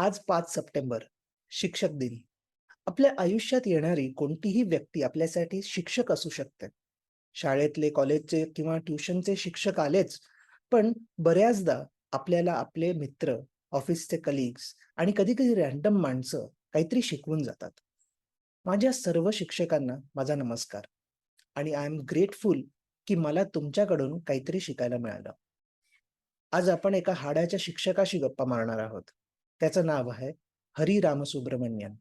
आज पाच सप्टेंबर शिक्षक दिन. आपल्या आयुष्यात येणारी कोणतीही व्यक्ती आपल्यासाठी शिक्षक असू शकते. शाळेतले कॉलेजचे किंवा ट्युशनचे शिक्षक आलेच पण बऱ्याचदा आपल्याला आपले मित्र ऑफिसचे कलिग्स आणि कधी कधी रॅन्डम माणसं काहीतरी शिकवून जातात. माझ्या सर्व शिक्षकांना माझा नमस्कार. आणि आय एम ग्रेटफुल की मला तुमच्याकडून काहीतरी शिकायला मिळालं. आज आपण एका हाडाच्या शिक्षकाशी गप्पा मारणार आहोत. त्याचं नाव आहे हरी रामसुब्रमण्यन.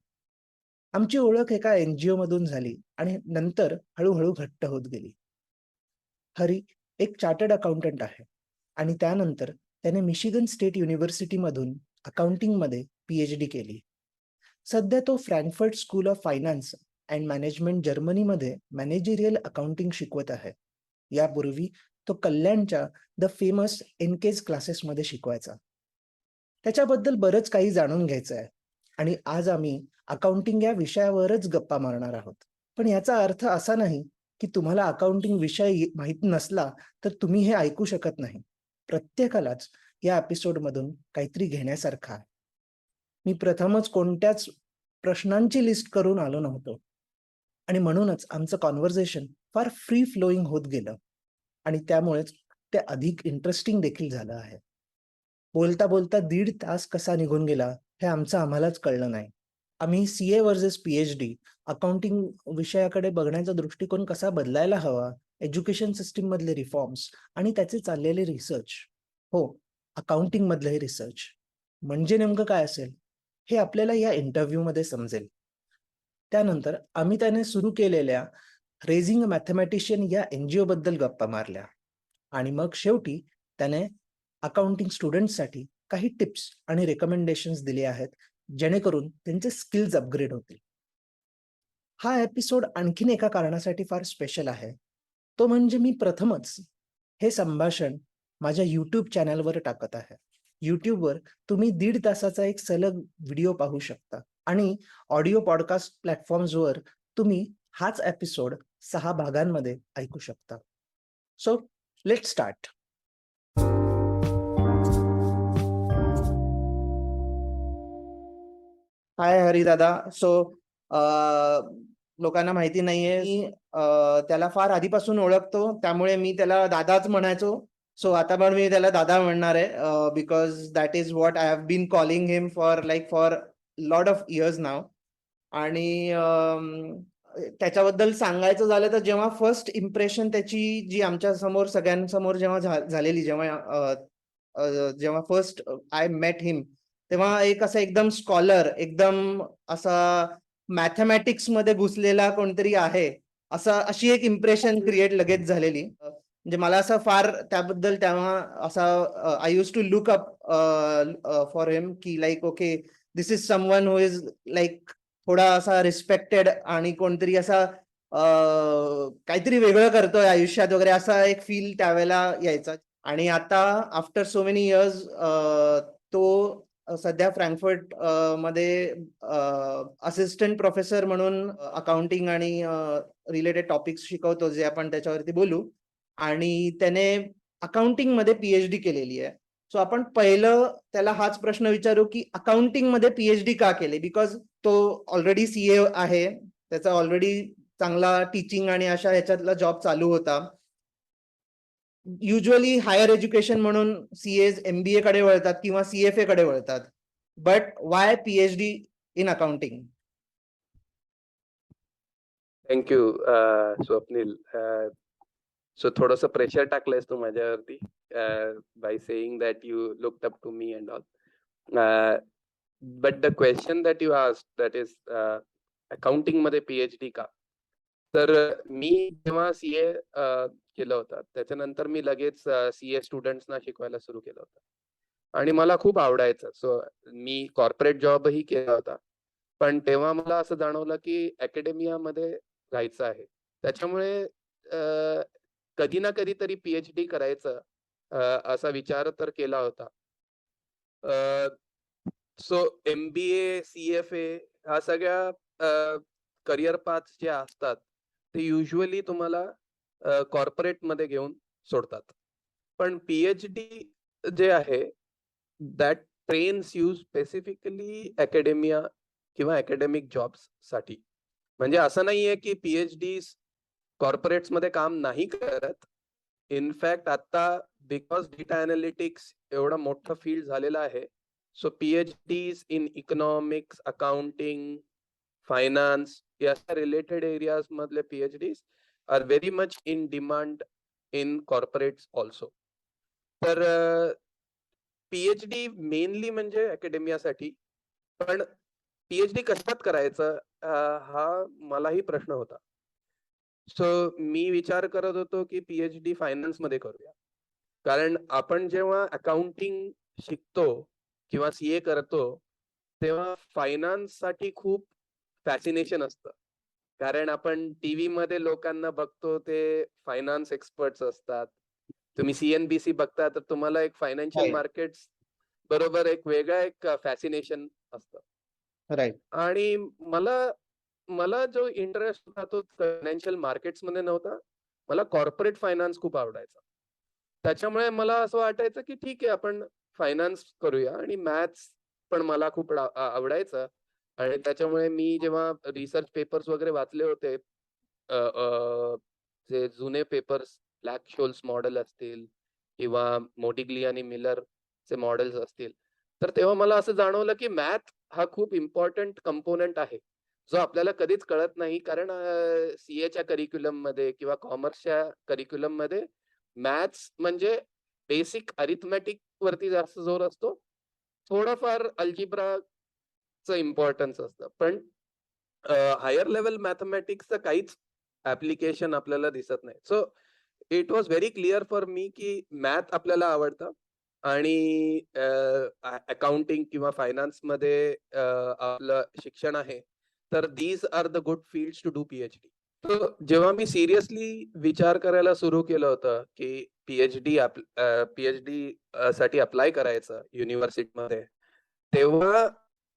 आमची ओळख एका एनजीओ मधून झाली आणि नंतर हळूहळू घट्ट होत गेली. हरी एक चार्टर्ड अकाउंटंट आहे आणि त्यानंतर त्याने मिशिगन स्टेट युनिव्हर्सिटीमधून अकाउंटिंगमध्ये पीएच डी केली. सध्या तो Frankfurt school of finance and management जर्मनीमध्ये मॅनेजेरियल अकाउंटिंग शिकवत आहे. यापूर्वी तो कल्याणच्या द फेमस एनकेज क्लासेसमध्ये शिकवायचा. त्याच्याबद्दल बरंच काही जाणून घ्यायचं आहे आणि आज आम्ही अकाउंटिंग या विषयावरच गप्पा मारणार आहोत. पण याचा अर्थ असा नाही की तुम्हाला अकाउंटिंग विषय माहीत माहीत नसला तर तुम्ही हे ऐकू शकत नाही. प्रत्येकालाच या एपिसोडमधून काहीतरी घेण्यासारखा आहे. मी प्रथमच कोणत्याच प्रश्नांची लिस्ट करून आलो नव्हतो. आणि म्हणूनच आमचं कॉन्व्हर्सेशन फार फ्री फ्लोईंग होत गेलं. आणि त्यामुळेच ते अधिक इंटरेस्टिंग देखील झालं आहे. बोलता बोलता दीड तास कसा निघून गेला हे आमचं आम्हालाच कळलं नाही. आम्ही C A versus P H D accounting विषयाकडे बघण्याचा दृष्टिकोन कसा बदलायला हवा एज्युकेशन सिस्टीम मधले रिफॉर्म्स आणि त्याचे चाललेले रिसर्च हो अकाउंटिंग मधले रिसर्च म्हणजे नेमकं काय असेल? हे आपल्याला या इंटरव्ह्यूमध्ये समजेल. त्यानंतर आम्ही त्याने सुरू केलेल्या रेझिंग मॅथमॅटिशियन या एनजीओ बद्दल गप्पा मारल्या. आणि मग शेवटी त्याने अकाउंटिंग स्टुडंटसाठी काही टिप्स आणि रेकमेंडेशन्स दिले आहेत जेणेकरून त्यांचे स्किल्स अपग्रेड होतील. हा एपिसोड आणखीन एका कारणासाठी फार स्पेशल आहे. तो म्हणजे मी प्रथमच हे संभाषण माझ्या यूट्यूब चॅनलवर टाकत आहे. यूट्यूबवर तुम्ही दीड तासाचा एक सलग व्हिडिओ पाहू शकता आणि ऑडिओ पॉडकास्ट प्लॅटफॉर्म्सवर तुम्ही हाच एपिसोड सहा भागांमध्ये ऐकू शकता. So let start hi Hari dada. So लोकांना माहिती नाहीये. मी त्याला फार आधीपासून ओळखतो. त्यामुळे मी त्याला दादाच म्हणायचो. सो आता पण मी त्याला दादा म्हणणार आहे. Because that is what I have been calling him for like for lot of years नाव आणि त्याच्याबद्दल सांगायचं झालं तर जेव्हा फर्स्ट इम्प्रेशन त्याची जी आमच्यासमोर सगळ्यांसमोर जेव्हा झालेली जेव्हा जेव्हा फर्स्ट आय मेट हिम तेव्हा एक असं एकदम स्कॉलर एकदम असा मॅथमॅटिक्समध्ये घुसलेला कोणतरी आहे असं अशी एक इम्प्रेशन क्रिएट लगेच झालेली. म्हणजे मला असं फार त्याबद्दल तेव्हा असा I use to look up for him की like okay this is someone who is like थोडा असा रिस्पेक्टेड आणि कोणतरी असा काहीतरी वेगळं करतोय आयुष्यात वगैरे असा एक फील त्यावेळेला यायचा. आणि आता आफ्टर सो मेनी इयर्स तो सध्या फ्रँकफर्टमध्ये असिस्टंट प्रोफेसर म्हणून अकाउंटिंग आणि रिलेटेड टॉपिक्स शिकवतो जे आपण त्याच्यावरती बोलू. आणि त्याने अकाउंटिंगमध्ये पीएचडी केलेली आहे. सो आपण पहिलं त्याला हाच प्रश्न विचारू की अकाउंटिंगमध्ये पीएचडी का केली? बिकॉज तो ऑलरेडी सीए आहे. त्याचा ऑलरेडी चांगला टीचिंग आणि अशा ह्याच्यातला जॉब चालू होता. युजली हायर एज्युकेशन म्हणून सीएज एमबीए कडे वळतात किंवा सीएफए कडे वळतात. But why PhD in accounting thank you Swapnil so थोडस प्रेशर टाकलंयस तू माझ्यावरती by saying that you look up to me and all but the question that you asked that is अकाउंटिंगमध्ये पीएचडी का? तर मी जेव्हा सीए केलं होतं. त्याच्यानंतर मी लगेच सी ए स्टुडंट्सना शिकवायला सुरू केलं होतं. आणि मला खूप आवडायचं. सो मी कॉर्पोरेट जॉबही केला होता. पण तेव्हा मला असं जाणवलं की अकॅडमियामध्ये जायचं आहे. त्याच्यामुळे कधी ना कधी तरी पीएचडी करायचं असा विचार तर केला होता. So M B A C F A ह्या सगळ्या करिअर पाथ जे असतात ते युजली तुम्हाला कॉर्पोरेटमध्ये घेऊन सोडतात. पण पीएचडी जे आहे that trains you specifically academia किंवा अकॅडेमिक जॉब्ससाठी. म्हणजे असं नाहीये की पीएचडी कॉर्पोरेट्समध्ये काम नाही करत. इनफॅक्ट आता बिकॉज डेटा अनालिटिक्स एवढा मोठा फील्ड झालेला आहे so PhDs in economics accounting finance या रिलेटेड एरियाज मधले PhDs are very much in demand in corporates also तर पीएचडी मेनली म्हणजे अकॅडेमियासाठी पण पीएचडी कशात करायचं हा मलाही प्रश्न होता. सो मी विचार करत होतो की पीएचडी फायनान्समध्ये करूया. कारण आपण जेव्हा अकाउंटिंग शिकतो किंवा सीए करतो तेव्हा फायनान्ससाठी खूप फॅसिनेशन असतं. कारण आपण टीव्ही मध्ये लोकांना बघतो ते फायनान्स एक्सपर्ट्स असतात. तुम्ही सीएनबीसी बघता तर तुम्हाला एक फायनान्शियल Right. मार्केट्स बरोबर एक वेगळा एक फॅसिनेशन असतं. राईट आणि मला मला जो इंटरेस्ट होता तो फायनान्शियल मार्केट्समध्ये नव्हता. मला कॉर्पोरेट फायनान्स खूप आवडायचा. त्याच्यामुळे मला असं वाटायचं की ठीक आहे आपण फायनान्स करूया. आणि मॅथ्स पण मला खूप आवडायचं. आणि त्याच्यामुळे मी जेव्हा रिसर्च पेपर्स वगैरे वाचले होते जे जुने पेपर्स ब्लॅक शोल्स मॉडेल असतील किंवा मोडिग्ली आणि मिलर चे मॉडेल्स असतील तर तेव्हा मला असं जाणवलं की मॅथ हा खूप इम्पॉर्टंट कंपोनंट आहे जो आपल्याला कधीच कळत नाही. कारण सीएच्या करिक्युलममध्ये किंवा कॉमर्सच्या करिक्युलममध्ये मॅथ्स म्हणजे बेसिक अरिथमॅटिक वरती जास्त जोर असतो. थोडाफार अल्जिब्रा अल्जिब्राचं इम्पॉर्टन्स असतं. पण हायर लेवल मॅथमॅटिक्सचं काहीच ऍप्लिकेशन आपल्याला दिसत नाही. So it was very clear for me की मॅथ आपल्याला आवडतं आणि अकाउंटिंग किंवा फायनान्समध्ये आपलं शिक्षण आहे तर these are the good field to do PhD तर जेव्हा मी सिरियसली विचार करायला सुरू केलं होतं की पीएचडी पीएचडी साठी अप्लाय करायचं युनिव्हर्सिटीमध्ये तेव्हा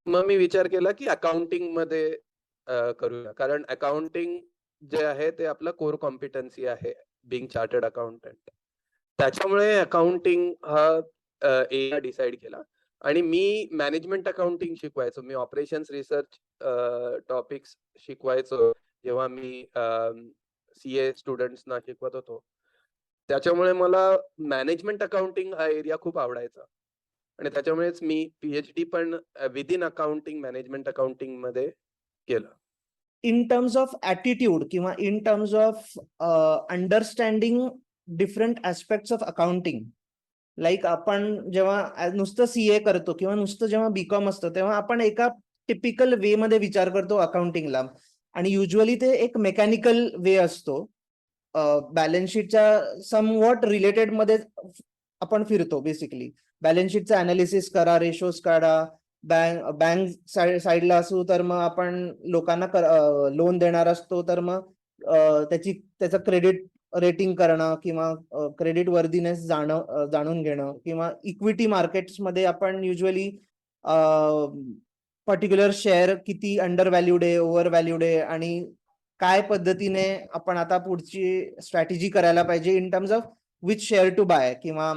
मग मी विचार केला की अकाउंटिंगमध्ये करूया. कारण अकाउंटिंग जे आहे ते आपलं कोर कॉम्पिटन्सी आहे बिंग चार्टर्ड अकाउंटंट त्याच्यामुळे अकाउंटिंग हा एरिया डिसाईड केला. आणि मी मॅनेजमेंट अकाउंटिंग शिकवायचो. मी ऑपरेशन्स रिसर्च टॉपिक्स शिकवायचो. जेव्हा मी सी ए स्टुडंट्सना शिकवत होतो. त्याच्यामुळे मला मॅनेजमेंट अकाउंटिंग हा एरिया खूप आवडायचा. आणि त्याच्यामुळेच मी पीएचडी पण विद इन अकाउंटिंग मॅनेजमेंट अकाउंटिंगमध्ये केलं. इन टर्म्स ऑफ ऍटिट्यूड किंवा in terms of understanding different aspect of accounting like आपण जेव्हा नुसतं सी ए करतो किंवा नुसतं जेव्हा बीकॉम असतं तेव्हा आपण एका टिपिकल वे मध्ये विचार करतो अकाउंटिंगला आणि युजली ते एक मेकॅनिकल वे असतो. बॅलन्स शीटच्या सम वॉट रिलेटेडमध्ये आपण फिरतो बेसिकली बॅलन्स शीटचं अनालिसिस करा रेशोज काढा. बँक बँक साईडला असू तर मग आपण लोकांना लोन देणार असतो तर मग त्याची त्याचं क्रेडिट रेटिंग करणं किंवा क्रेडिट वर्दीनेस जाणं जाणून घेणं किंवा इक्विटी मार्केट्समध्ये आपण युजली पर्टिक्युलर शेअर किती अंडर व्हॅल्यूड आहे ओव्हर व्हॅल्यूड आहे आणि काय पद्धतीने आपण आता पुढची स्ट्रॅटेजी करायला पाहिजे in terms of with share to buy किंवा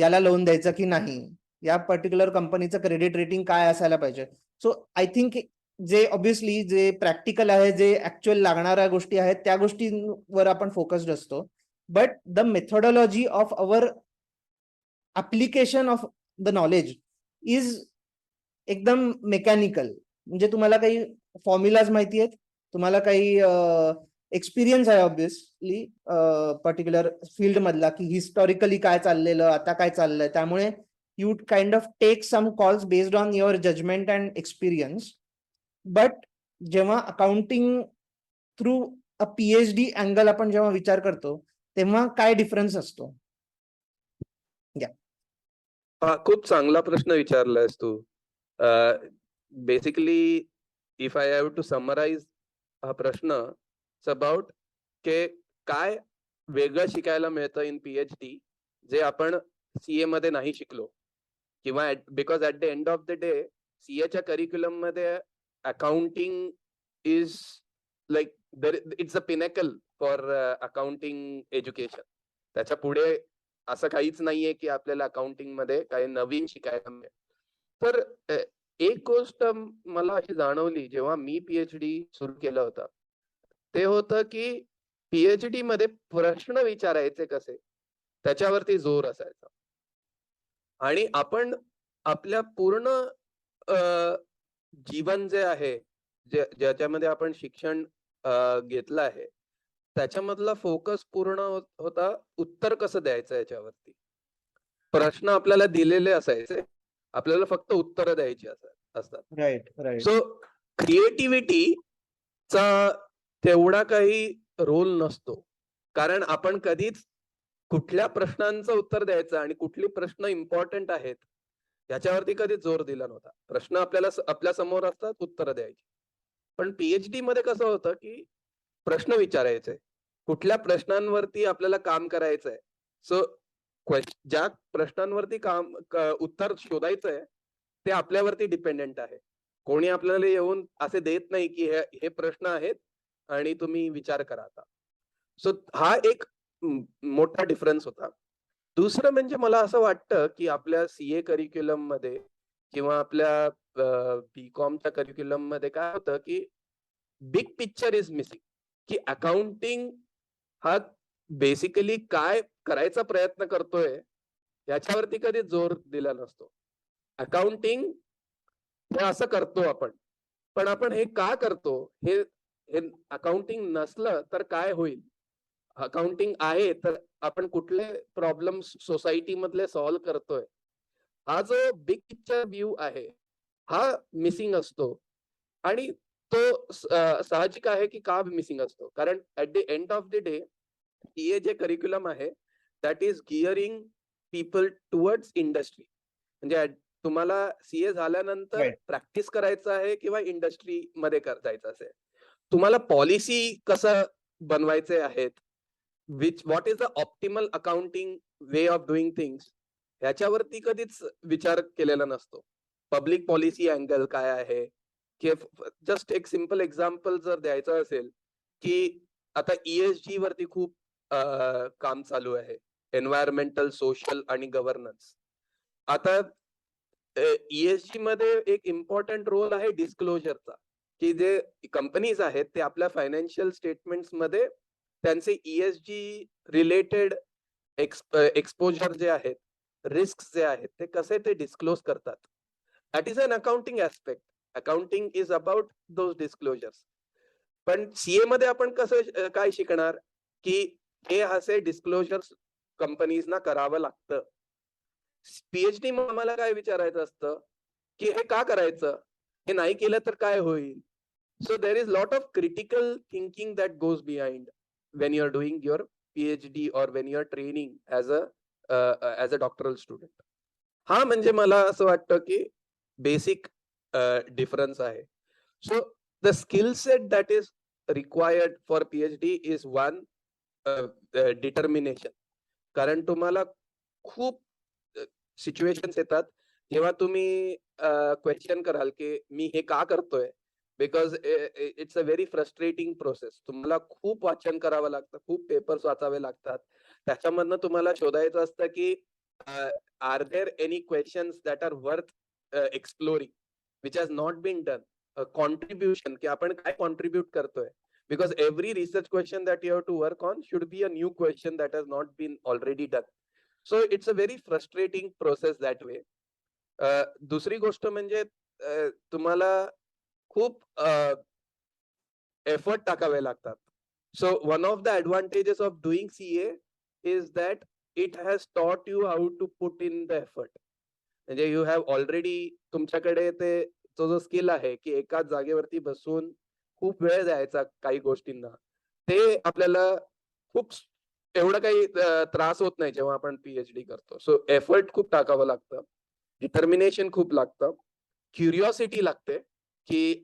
याला लोन द्यायचं की नाही? या पर्टिक्युलर कंपनीचं क्रेडिट रेटिंग काय असायला पाहिजे? सो आय थिंक जे ऑब्विसली जे प्रॅक्टिकल आहे जे ऍक्च्युअल लागणाऱ्या गोष्टी आहेत त्या गोष्टींवर आपण फोकस्ड असतो. But the methodology of our application of the knowledge is एकदम मेकॅनिकल म्हणजे तुम्हाला काही फॉर्म्युलाज माहिती आहेत? तुम्हाला काही एक्सपिरियन्स आहे ऑब्विसली पर्टिक्युलर फील्ड मधला की हिस्टॉरिकली काय चाललेलं आता काय चाललंय. त्यामुळे you kind of take some calls based on your judgement and experience but जेव्हा accounting through a P H D angle आपण जेव्हा विचार करतो तेव्हा काय डिफरन्स असतो? हा खूप चांगला प्रश्न विचारलायस तू. Basically if I have to summarize हा प्रश्न इट्स अबाउट के काय वेगळं शिकायला मिळतं इन पीएचडी जे आपण सीए मध्ये नाही शिकलो. किंवा because at the end of the day सीएच्या करिक्युलममध्ये accounting is like it's a pinnacle for accounting education त्याच्या पुढे असं काहीच नाहीये की आपल्याला अकाउंटिंगमध्ये काही नवीन शिकायला मिळेल. तर एक गोष्ट मला अशी जाणवली जेव्हा मी पीएचडी सुरू केलं होतं ते होतं की पीएचडी मध्ये प्रश्न विचारायचे कसे? त्याच्यावरती जोर असायचा. आणि आपण आपल्या पूर्ण जीवन जे आहे ज्याच्यामध्ये आपण शिक्षण घेतलं आहे त्याच्यामधला फोकस पूर्ण होता उत्तर कसं द्यायचं याच्यावरती? प्रश्न आपल्याला दिलेले असायचे आपल्याला फक्त उत्तर द्यायची असा- असतात. राईट राईट सो क्रिएटिव्हिटीचा तेवढा काही रोल नसतो. कारण आपण कधीच कुठल्या प्रश्नांचं उत्तर द्यायचं आणि कुठले प्रश्न इम्पॉर्टंट आहेत याच्यावरती कधी जोर दिला नव्हता. प्रश्न आपल्याला आपल्यासमोर असतात उत्तर द्यायची. पण पीएचडी मध्ये कसं होतं की प्रश्न विचारायचे. कुठल्या प्रश्नांवरती आपल्याला काम करायचंय. सो ज्या प्रश्नांवरती काम उत्तर शोधायचंय ते आपल्यावरती डिपेंडेंट आहे. कोणी आपल्याला येऊन असे देत नाही की हे हे प्रश्न आहेत आणि तुम्ही विचार करा आता. सो हा एक मोठा डिफरन्स होता. दुसरं म्हणजे मला असं वाटतं की आपल्या सीए करिक्युलममध्ये किंवा आपल्या बी कॉमच्या करिक्युलममध्ये काय होतं की बिग पिक्चर इज मिसिंग की अकाउंटिंग हा बेसिकली काय करायचा प्रयत्न करतोय याच्यावरती कधी जोर दिला नसतो. अकाउंटिंग हे असं करतो आपण. पण आपण हे का करतो हे अकाउंटिंग नसलं तर काय होईल? अकाउंटिंग आहे तर आपण कुठले प्रॉब्लेम सोसायटी मधले सॉल्व्ह करतोय? हा जो बिग पिक्चर व्ह्यू आहे हा मिसिंग असतो. आणि तो साहजिक आहे की का मिसिंग असतो? कारण at the end of the day हे जे करिक्युलम आहे that is gearing people towards industry म्हणजे तुम्हाला सीए झाल्यानंतर. प्रॅक्टिस करायचं आहे किंवा इंडस्ट्री मध्ये कर- जायचं असेल. तुम्हाला पॉलिसी कसं बनवायचे आहेत? Which what is the optimal accounting way of doing things ह्याच्यावरती कधीच विचार केलेला नसतो. पब्लिक पॉलिसी अँगल काय आहे? की जस्ट एक सिंपल एक्झाम्पल जर द्यायचं असेल की आता ईएसजी वरती खूप काम चालू आहे. एन्व्हायरमेंटल सोशल आणि गव्हर्नन्स आता ईएसजी मध्ये एक इम्पॉर्टंट रोल आहे डिस्क्लोजरचा की जे कंपनीज आहेत ते आपल्या फायनान्शियल स्टेटमेंट्समध्ये त्यांचे ईएसजी रिलेटेड एक्सपोजर जे आहेत रिस्क जे आहेत ते कसे ते डिस्क्लोज करतात. That is an accounting aspect accounting is about those disclosures पण सीए मध्ये आपण कसं काय शिकणार? की हे असे डिस्क्लोजर्स कंपनीजना करावं लागतं. पीएचडी आम्हाला काय विचारायचं असतं? की हे का करायचं? हे नाही केलं तर काय होईल? So there is lot of critical thinking that goes behind when you are doing your PhD or when you are training as a as a doctoral student हा म्हणजे मला असं वाटतं की बेसिक डिफरन्स आहे. So the skill set that is required for PhD is one determination कारण तुम्हाला खूप सिच्युएशन्स येतात जेव्हा तुम्ही क्वेश्चन कराल की मी हे का करतोय? Because it's a very frustrating process तुम्हाला खूप वाचन करावं लागतं खूप पेपर्स वाचावे लागतात. त्याच्यामधनं तुम्हाला शोधायचं असतं की are there any questions that are worth exploring which has not been done contribution की आपण काय कॉन्ट्रीब्युट करतोय? Because every research question that you have to work on should be a new question that has not been already done so it's a very frustrating process that way दुसरी गोष्ट म्हणजे तुम्हाला खूप effort टाकावे लागतात. So one of the advantages of doing C A is that it has taught you how to put in the effort म्हणजे you have already तुमच्याकडे ते तो जो स्किल आहे की एकाच जागेवरती बसून खूप वेळ द्यायचा काही गोष्टींना ते आपल्याला खूप एवढं काही त्रास होत नाही जेव्हा आपण पीएचडी करतो. सो एफर्ट खूप टाकावं लागतं. डिटर्मिनेशन खूप लागतं. क्युरिओसिटी लागते की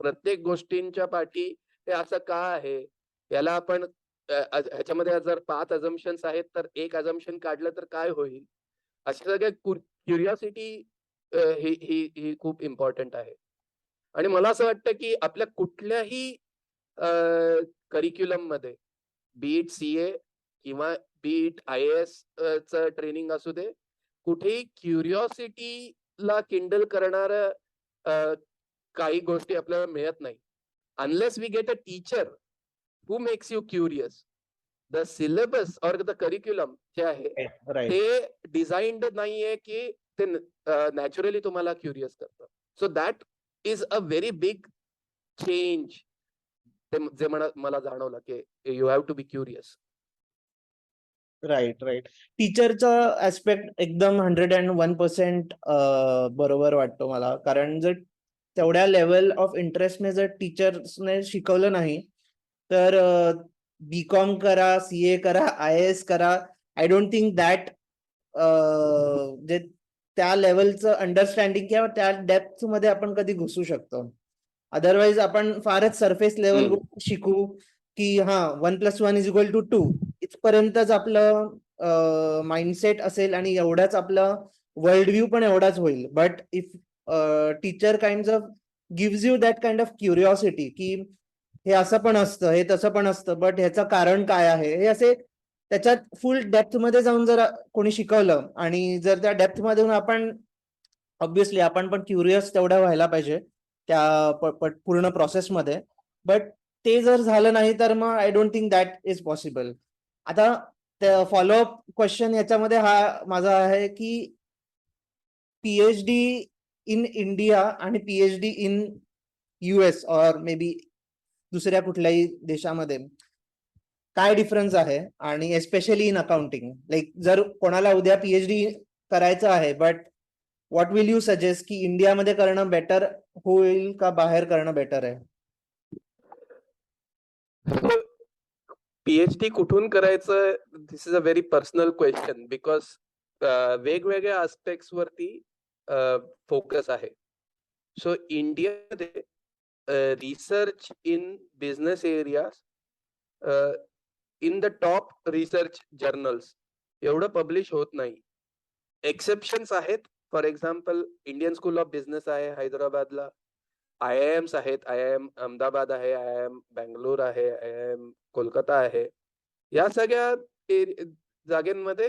प्रत्येक गोष्टींच्या पाठी हे असं का आहे? याला आपण ह्याच्यामध्ये जर पाच अजम्पन्स आहेत तर एक अजम्पन काढलं तर काय होईल? अशा सगळ्या क्युरिओसिटी ही ही ही खूप इम्पॉर्टंट आहे. आणि मला असं वाटतं की आपल्या कुठल्याही करिक्युलममध्ये बीट सी ए किंवा be it I A S training असू दे कुठेही क्युरिओसिटीला किंडल करणार काही गोष्टी आपल्याला मिळत नाही. Unless we get a teacher who makes you curious the syllabus or the curriculum जे आहे ते डिझाईन्ड नाहीये की ते नॅचरली तुम्हाला क्युरियस करतं. So that is a very big change ते जे मला जाणवलं की you have to be curious right right टीचरचा aspect एकदम हंड्रेड अँड वन पर्सेंट बरोबर वाटतो मला. कारण जर तेवढ्या लेवल ऑफ इंटरेस्टने जर टीचर्सने शिकवलं नाही तर बी कॉम करा सी ए करा आय एस करा आय डोंट थिंक दॅट जे त्या लेवलचं अंडरस्टँडिंग किंवा त्या डेप्थमध्ये आपण कधी घुसू शकतो. अदरवाईज आपण फारच सरफेस लेवल. शिकू की हा one plus one is equal to two इथपर्यंतच आपलं माइंडसेट असेल आणि एवढाच आपलं वर्ल्ड व्ह्यू पण एवढाच होईल. But if teacher kind of gives you that kind of curiosity की हे असं पण असतं हे तसं पण असतं बट ह्याचं कारण काय आहे? हे असे त्याच्यात फुल डेप्थमध्ये जाऊन जर कोणी शिकवलं आणि जर त्या डेप्थमध्ये आपण ऑब्विसली आपण पण क्युरियस तेवढा व्हायला पाहिजे त्या पूर्ण प्रोसेसमध्ये बट ते जर झालं नाही तर मग I don't think that is possible आता फॉलोअप क्वेश्चन याच्यामध्ये हा माझा आहे की P H D in India आणि P H D in US or maybe दुसऱ्या कुठल्याही देशामध्ये काय डिफरन्स आहे? आणि एस्पेशली इन अकाउंटिंग लाईक जर कोणाला उद्या पीएच डी करायचं आहे but what will you suggest की इंडियामध्ये करणं बेटर होईल का बाहेर करणं बेटर आहे? पीएचडी कुठून करायचं this is a very personal question because वेगवेगळ्या आस्पेक्ट्स वरती फोकस आहे. सो इंडियामध्ये research in business area in the top research journals एवढं पब्लिश होत नाही. एक्सेप्शन्स आहेत. For example Indian school of business आहे हैदराबादला आय आय एम्स आहेत आय आय एम अहमदाबाद आहे आय आय एम बँगलोर आहे आय आय एम कोलकाता आहे. या सगळ्या जागेमध्ये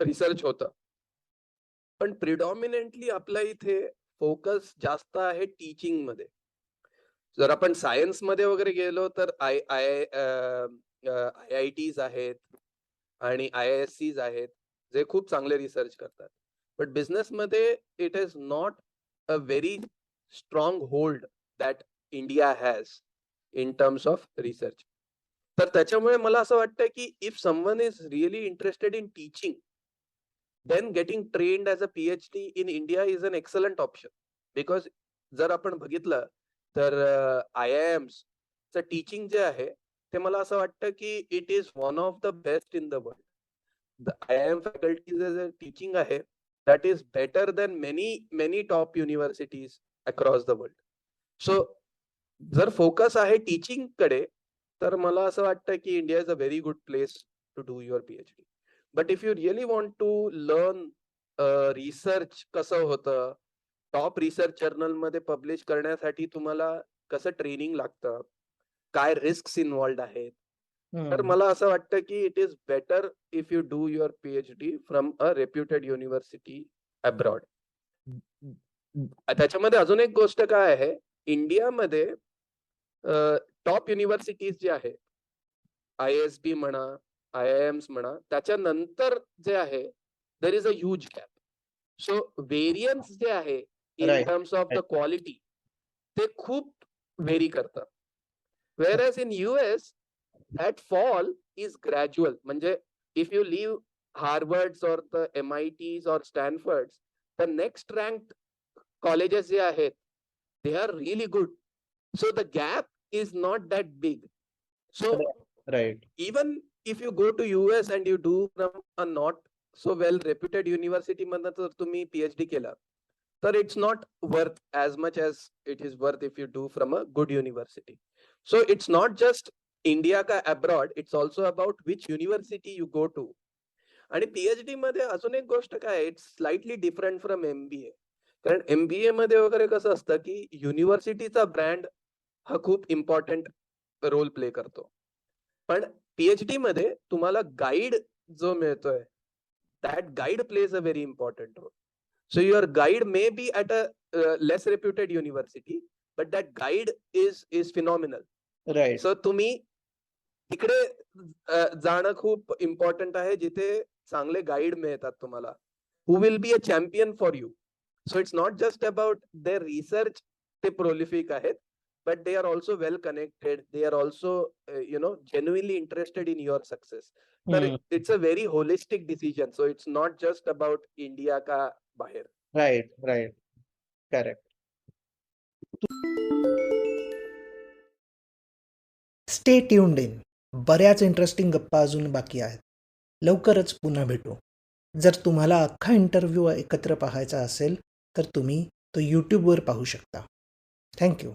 रिसर्च होतं. पण प्रिडॉमिनेंटली आपल्या इथे फोकस जास्त आहे टीचिंगमध्ये जर आपण सायन्समध्ये वगैरे गेलो तर I I I I Ts आहेत आणि आय आय एस सीज आहेत जे खूप चांगले रिसर्च करतात. बट बिझनेस मध्ये it is not a very strong hold that India has in terms of research तर त्याच्यामुळे मला असं वाटतं की if someone is really interested in teaching then getting trained as a P H D in India is an excellent option because जर आपण बघितलं तर आय आय एम्स चं टीचिंग जे आहे ते मला असं वाटतं की it is one of the best in the world the I I M faculty teaching आहे that is better than many many top universities across the world so जर फोकस आहे टीचिंगकडे तर मला असं वाटतं की India is a very good place to do your P H D but if you really want to learn research कसं होतं टॉप रिसर्च जर्नलमध्ये पब्लिश करण्यासाठी तुम्हाला कसं ट्रेनिंग लागतं काय रिस्क इन्वॉल्ड आहेत तर. मला असं वाटतं की it is better if you do your P H D from a reputed university abroad त्याच्यामध्ये अजून एक गोष्ट काय आहे? इंडियामध्ये टॉप युनिव्हर्सिटीज जे आहे आय एस बी म्हणा आय आय एम्स म्हणा त्याच्यानंतर जे आहे there is a huge gap so variance जे आहे in. Terms of the quality ते खूप व्हेरी करतं. Whereas in US that fall is gradual म्हणजे if you leave Harvard or the M I Ts or Stanford the next rank colleges जे आहेत they are really good so the gap is not that big so right even if you go to US and you do from a not so well reputed university मधनं जर तुम्ही PhD केला तर it's not worth as much as it is worth if you do from a good university. So it's not just India का abroad, it's also about which university you go to. आणि PhD मध्ये अजून एक गोष्ट काय आहे, it's slightly different from MBA कारण MBA मध्ये वगैरे कसं असतं की युनिव्हर्सिटीचा ब्रँड हा खूप इम्पॉर्टंट रोल प्ले करतो. पण पीएचडी मध्ये तुम्हाला गाईड जो मिळतोय that guide plays a very important role so your guide may be at a less reputed university but that guide is is phenomenal right so तुम्ही तिकडे जाणं खूप इम्पॉर्टंट आहे जिथे चांगले गाईड मिळतात तुम्हाला. Who will be a champion for you so it's not just about their research ते प्रोलिफिक आहेत but they are also well connected they are also you know genuinely interested in your success तर it's a very holistic decision so it's not just about India का बाहेर right right correct stay tuned in बऱ्याच interesting गप्पा अजून बाकी आहेत. लवकरच पुन्हा भेटू. जर तुम्हाला अख्खा इंटरव्ह्यू एकत्र पाहायचा असेल तर तुम्ही तो यूट्यूबवर पाहू शकता. थँक्यू